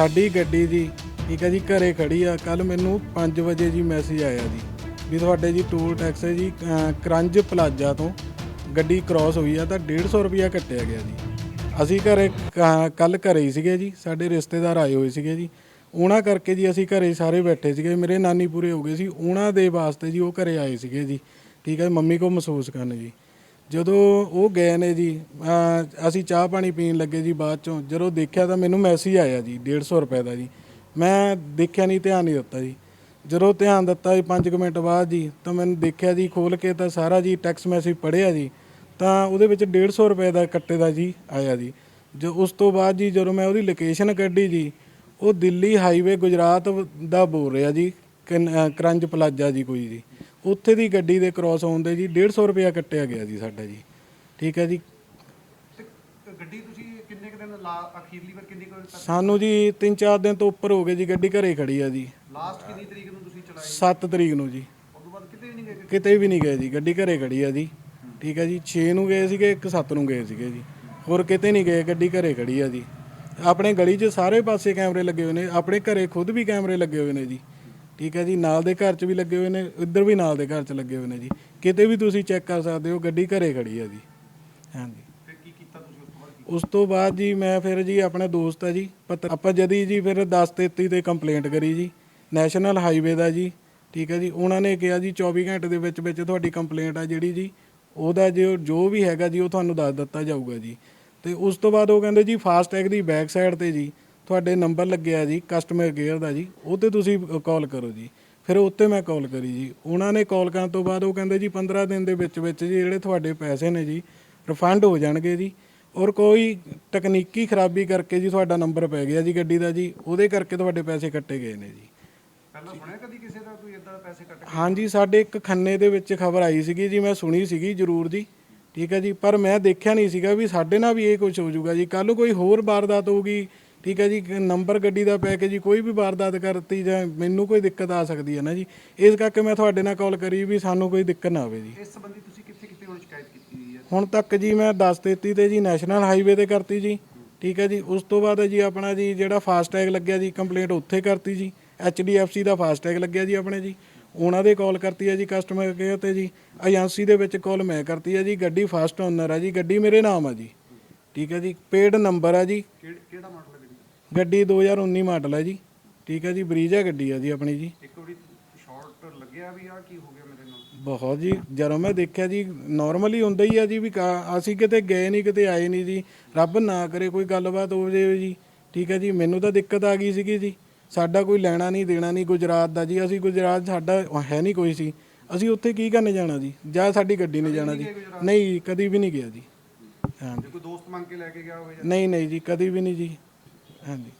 ਸਾਡੀ ਗੱਡੀ ਜੀ ਠੀਕ ਹੈ ਜੀ ਘਰੇ ਖੜੀ ਆ ਕੱਲ ਮੈਨੂੰ 5 ਵਜੇ ਜੀ ਮੈਸੇਜ ਆਇਆ ਜੀ ਵੀ ਤੁਹਾਡੇ ਜੀ ਟੂਲ ਟੈਕਸ ਹੈ ਜੀ ਅਹ, ਕਰੰਜ ਪਲਾਜ਼ਾ ਤੋਂ ਗੱਡੀ ਕ੍ਰਾਸ ਹੋਈ ਆ ਤਾਂ 150 ਰੁਪਿਆ ਕੱਟਿਆ ਗਿਆ ਜੀ। ਅਸੀਂ ਘਰੇ ਕੱਲ ਘਰੇ ਹੀ ਸੀਗੇ ਜੀ ਸਾਡੇ ਰਿਸ਼ਤੇਦਾਰ ਆਏ ਹੋਏ ਸੀਗੇ ਜੀ। ਉਹਨਾਂ ਕਰਕੇ ਜੀ ਅਸੀਂ ਘਰੇ ਸਾਰੇ ਬੈਠੇ ਸੀਗੇ ਮੇਰੇ ਨਾਨੀ ਪੂਰੇ ਹੋ ਗਏ ਸੀ ਉਹਨਾਂ ਦੇ ਵਾਸਤੇ ਜੀ ਉਹ ਘਰੇ ਆਏ ਸੀਗੇ ਜੀ ਠੀਕ ਹੈ ਮੰਮੀ ਕੋ ਮਹਿਸੂਸ ਕਰਨ ਜੀ। ਜਦੋਂ ਉਹ ਗਏ ਨੇ ਜੀ, ਅਹ ਅਸੀਂ ਚਾਹ ਪਾਣੀ ਪੀਣ ਲੱਗੇ ਜੀ ਬਾਅਦ ਚੋਂ। ਜਦੋਂ ਦੇਖਿਆ ਤਾਂ ਮੈਨੂੰ ਮੈਸੇਜ ਆਇਆ ਜੀ 150 ਰੁਪਏ ਦਾ ਜੀ। ਮੈਂ ਦੇਖਿਆ ਨਹੀਂ, ਧਿਆਨ ਨਹੀਂ ਦਿੱਤਾ ਜੀ। ਜਦੋਂ ਧਿਆਨ ਦਿੱਤਾ ਜੀ 5 ਮਿੰਟ ਬਾਅਦ ਜੀ, ਤਾਂ ਮੈਨੂੰ ਦੇਖਿਆ ਜੀ ਖੋਲ ਕੇ ਤਾਂ ਸਾਰਾ ਜੀ ਟੈਕਸ ਮੈਸੇਜ ਪੜਿਆ ਜੀ। ਤਾਂ ਉਹਦੇ ਵਿੱਚ 150 ਰੁਪਏ ਦਾ ਕੱਟੇ ਦਾ ਜੀ ਆਇਆ ਜੀ। ਜੋ ਉਸ ਤੋਂ ਬਾਅਦ ਜੀ ਜਦੋਂ ਮੈਂ ਉਹਦੀ ਲੋਕੇਸ਼ਨ ਕੱਢੀ ਜੀ, ਉਹ ਦਿੱਲੀ ਹਾਈਵੇ ਗੁਜਰਾਤ ਦਾ ਬੋਲ ਰਿਹਾ ਜੀ, ਕਨ- ਕਰੰਜ ਪਲਾਜ਼ਾ ਜੀ ਕੋਈ ਜੀ। ਉੱਥੇ ਦੀ ਗੱਡੀ ਦੇ ਕ੍ਰਾਸ ਹੋਣ ਦੇ ਜੀ 150 ਰੁਪਇਆ ਕੱਟਿਆ ਗਿਆ ਜੀ ਸਾਡਾ ਜੀ। ਠੀਕ ਹੈ ਜੀ। ਤੇ ਗੱਡੀ ਤੁਸੀਂ ਕਿੰਨੇ ਕੁ ਦਿਨ ਲਾ ਅਖੀਰਲੀ ਵਾਰ ਕਿੰਨੀ ਕੁ ਸਾਨੂੰ ਜੀ 3-4 ਦਿਨ ਤੋਂ ਉੱਪਰ ਹੋ ਗਏ ਜੀ ਗੱਡੀ ਘਰੇ ਖੜੀ ਆ ਜੀ। ਲਾਸਟ ਕਿੰਨੀ ਤਰੀਕ ਨੂੰ ਤੁਸੀਂ ਚਲਾਈ? 7 ਤਰੀਕ ਨੂੰ ਜੀ। ਉਸ ਤੋਂ ਬਾਅਦ ਕਿਤੇ ਵੀ ਨਹੀਂ ਗਏ? ਕਿਤੇ ਵੀ ਨਹੀਂ ਗਏ ਜੀ ਗੱਡੀ ਘਰੇ ਖੜੀ ਆ ਜੀ। ਠੀਕ ਹੈ ਜੀ 6 ਨੂੰ ਗਏ ਸੀਗੇ ਇੱਕ 7 ਨੂੰ ਗਏ ਸੀਗੇ ਜੀ। ਹੋਰ ਕਿਤੇ ਨਹੀਂ ਗਏ ਗੱਡੀ ਘਰੇ ਖੜੀ ਆ ਜੀ। ਆਪਣੇ ਗਲੀ 'ਚ ਸਾਰੇ ਪਾਸੇ ਕੈਮਰੇ ਲੱਗੇ ਹੋਏ ਨੇ ਆਪਣੇ ਘਰੇ ਖੁਦ ਵੀ ਕੈਮਰੇ ਲੱਗੇ ਹੋਏ ਨੇ ਜੀ। ਠੀਕ ਹੈ ਜੀ ਨਾਲ ਦੇ ਘਰ 'ਚ ਵੀ ਲੱਗੇ ਹੋਏ ਨੇ ਇੱਧਰ ਵੀ ਨਾਲ ਦੇ ਘਰ 'ਚ ਲੱਗੇ ਹੋਏ ਨੇ ਜੀ। ਕਿਤੇ ਵੀ ਤੁਸੀਂ ਚੈੱਕ ਕਰ ਸਕਦੇ ਹੋ ਗੱਡੀ ਘਰੇ ਖੜੀ ਆ ਜੀ। ਹਾਂਜੀ। ਫਿਰ ਕੀ ਕੀਤਾ ਤੁਸੀਂ ਉਸ ਤੋਂ ਬਾਅਦ? ਉਸ ਤੋਂ ਬਾਅਦ ਜੀ ਮੈਂ ਫਿਰ ਜੀ ਆਪਣੇ ਦੋਸਤ ਆ ਜੀ ਪਤ- ਆਪਾਂ ਜਦੀ ਜੀ ਫਿਰ 1033 ਤੇ ਕੰਪਲੇਂਟ ਕਰੀ ਜੀ ਨੈਸ਼ਨਲ ਹਾਈਵੇ ਦਾ ਜੀ ਠੀਕ ਹੈ ਜੀ। ਉਹਨਾਂ ਨੇ ਕਿਹਾ ਜੀ 24 ਘੰਟੇ ਦੇ ਵਿੱਚ ਵਿੱਚ ਤੁਹਾਡੀ ਕੰਪਲੇਂਟ ਆ ਜਿਹੜੀ ਜੀ ਉਹਦਾ ਜੋ ਜੋ ਵੀ ਹੈਗਾ ਜੀ ਉਹ ਤੁਹਾਨੂੰ ਦੱਸ ਦਿੱਤਾ ਜਾਊਗਾ ਜੀ। ਤੇ ਉਸ ਤੋਂ ਬਾਅਦ ਉਹ ਕਹਿੰਦੇ ਜੀ ਫਾਸਟੈਗ ਦੀ ਬੈਕ ਸਾਈਡ ਤੇ ਜੀ ਤੁਹਾਡੇ ਨੰਬਰ ਲੱਗਿਆ ਜੀ ਕਸਟਮਰ ਕੇਅਰ ਦਾ ਜੀ ਉਹ ਤੇ ਤੁਸੀਂ ਕਾਲ ਕਰੋ ਜੀ। ਫਿਰ ਉੱਤੇ ਮੈਂ ਕਾਲ ਕਰੀ ਜੀ। ਉਹਨਾਂ ਨੇ ਕਾਲ ਕਰਨ ਤੋਂ ਬਾਅਦ ਉਹ ਕਹਿੰਦੇ ਜੀ 15 ਦਿਨ ਦੇ ਵਿੱਚ ਵਿੱਚ ਜੀ ਜਿਹੜੇ ਤੁਹਾਡੇ ਪੈਸੇ ਨੇ ਜੀ ਰਿਫੰਡ ਹੋ ਜਾਣਗੇ ਜੀ। ਔਰ ਕੋਈ ਤਕਨੀਕੀ ਖਰਾਬੀ ਕਰਕੇ ਜੀ ਤੁਹਾਡਾ ਨੰਬਰ ਪੈ ਗਿਆ ਜੀ ਗੱਡੀ ਦਾ ਜੀ ਉਹਦੇ ਕਰਕੇ ਤੁਹਾਡੇ ਪੈਸੇ ਕੱਟੇ ਗਏ ਨੇ ਜੀ। ਪਹਿਲਾਂ ਸੁਣਿਆ ਕਦੀ ਕਿਸੇ ਦਾ ਕੋਈ ਇਦਾਂ ਪੈਸੇ ਕੱਟ ਹਾਂਜੀ ਸਾਡੇ ਇੱਕ ਖੰਨੇ ਦੇ ਵਿੱਚ ਖਬਰ ਆਈ ਸੀਗੀ ਜੀ ਮੈਂ ਸੁਣੀ ਸੀਗੀ ਜ਼ਰੂਰ ਜੀ। ਠੀਕ ਹੈ ਜੀ ਪਰ ਮੈਂ ਦੇਖਿਆ ਨਹੀਂ ਸੀਗਾ ਵੀ ਸਾਡੇ ਨਾਲ ਵੀ ਇਹ ਕੁਝ ਹੋ ਜਾਊਗਾ ਜੀ। ਕੱਲ ਨੂੰ ਕੋਈ ਹੋਰ ਵਾਰਦਾਤ ਹੋਊਗੀ ਠੀਕ ਹੈ ਜੀ ਨੰਬਰ ਗੱਡੀ ਦਾ ਪੈ ਕੇ ਜੀ ਕੋਈ ਵੀ ਵਾਰਦਾਤ ਕਰਤੀ ਜਾਂ ਮੈਨੂੰ ਕੋਈ ਦਿੱਕਤ ਆ ਸਕਦੀ ਹੈ ਨਾ ਜੀ ਇਸ ਕਰਕੇ ਮੈਂ ਤੁਹਾਡੇ ਨਾਲ ਕਾਲ ਕਰੀ ਵੀ ਸਾਨੂੰ ਕੋਈ ਦਿੱਕਤ ਨਾ ਆਵੇ ਜੀ। ਇਸ ਸੰਬੰਧੀ ਤੁਸੀਂ ਕਿੱਥੇ ਕਿੱਥੇ ਹੁਣ ਸ਼ਿਕਾਇਤ ਕੀਤੀ ਹੋਈ ਹੈ? ਹੁਣ ਤੱਕ ਜੀ ਮੈਂ 1033 ਤੇ ਜੀ ਨੈਸ਼ਨਲ ਹਾਈਵੇ ਤੇ ਕਰਤੀ ਜੀ ਠੀਕ ਹੈ ਜੀ ਉਸ ਤੋਂ ਬਾਅਦ ਜੀ ਆਪਣਾ ਜੀ ਜਿਹੜਾ ਫਾਸਟੈਗ ਲੱਗਿਆ ਜੀ ਕੰਪਲੇਂਟ ਉੱਥੇ ਕਰਤੀ ਜੀ HDFC ਦਾ ਫਾਸਟੈਗ ਲੱਗਿਆ ਜੀ ਆਪਣੇ ਜੀ ਉਹਨਾਂ ਦੇ ਕਾਲ ਕਰਤੀ ਹੈ ਜੀ ਕਸਟਮਰ ਕੇਅਰ ਤੇ ਜੀ ਏਜੰਸੀ ਦੇ ਵਿੱਚ ਕਾਲ ਮੈਂ ਕਰਤੀ ਹੈ ਜੀ ਗੱਡੀ ਫਸਟ ਓਨਰ ਹੈ ਜੀ ਗੱਡੀ ਮੇਰੇ ਨਾਮ ਆ ਜੀ ਠੀਕ ਹੈ ਜੀ ਪੇਡ ਨੰਬਰ ਹੈ ਜੀ। ਕਿਹੜਾ ਮਾਡਲ ਗੱਡੀ ਗੱਡੀ 2019 ਮਾਡਲ ਹੈ ਜੀ। ਠੀਕ ਹੈ ਜੀ ਬਰੀਜਾ ਗੱਡੀ ਹੈ ਜੀ ਆਪਣੀ ਜੀ। ਇੱਕ ਵਾਰੀ ਸ਼ਾਰਟ ਲੱਗਿਆ ਵੀ ਆ ਕੀ ਹੋ ਗਿਆ ਮੇਰੇ ਨਾਲ? ਬਹੁਤ ਜੀ ਜਦੋਂ ਮੈਂ ਦੇਖਿਆ ਜੀ ਨਾਰਮਲੀ ਹੁੰਦਾ ਹੀ ਆ ਜੀ ਵੀ ਕਾ- ਅਸੀਂ ਕਿਤੇ ਗਏ ਨਹੀਂ ਕਿਤੇ ਆਏ ਨਹੀਂ ਜੀ। ਰੱਬ ਨਾ ਕਰੇ ਕੋਈ ਗੱਲਬਾਤ ਹੋ ਜਾਵੇ ਜੀ। ਠੀਕ ਹੈ ਜੀ ਮੈਨੂੰ ਤਾਂ ਦਿੱਕਤ ਆ ਗਈ ਸੀਗੀ ਜੀ। ਸਾਡਾ ਕੋਈ ਲੈਣਾ ਨਹੀਂ ਦੇਣਾ ਨਹੀਂ ਗੁਜਰਾਤ ਦਾ ਜੀ। ਅਸੀਂ ਗੁਜਰਾਤ ਸਾਡਾ ਹੈ ਨਹੀਂ ਕੋਈ ਸੀ। ਅਸੀਂ ਉੱਥੇ ਕੀ ਕਰਨ ਜਾਣਾ ਜੀ? ਜਾਂ ਸਾਡੀ ਗੱਡੀ ਨੇ ਜਾਣਾ ਜੀ। ਨਹੀਂ ਕਦੀ ਵੀ ਨਹੀਂ ਗਿਆ ਜੀ। ਜੇ ਕੋਈ ਦੋਸਤ ਮੰਗ ਕੇ ਲੈ ਕੇ ਗਿਆ ਹੋਵੇ ਜਾਂ ਨਹੀਂ ਨਹੀਂ ਜੀ ਕਦੀ ਵੀ ਨਹੀਂ ਜੀ। ਹਾਂਜੀ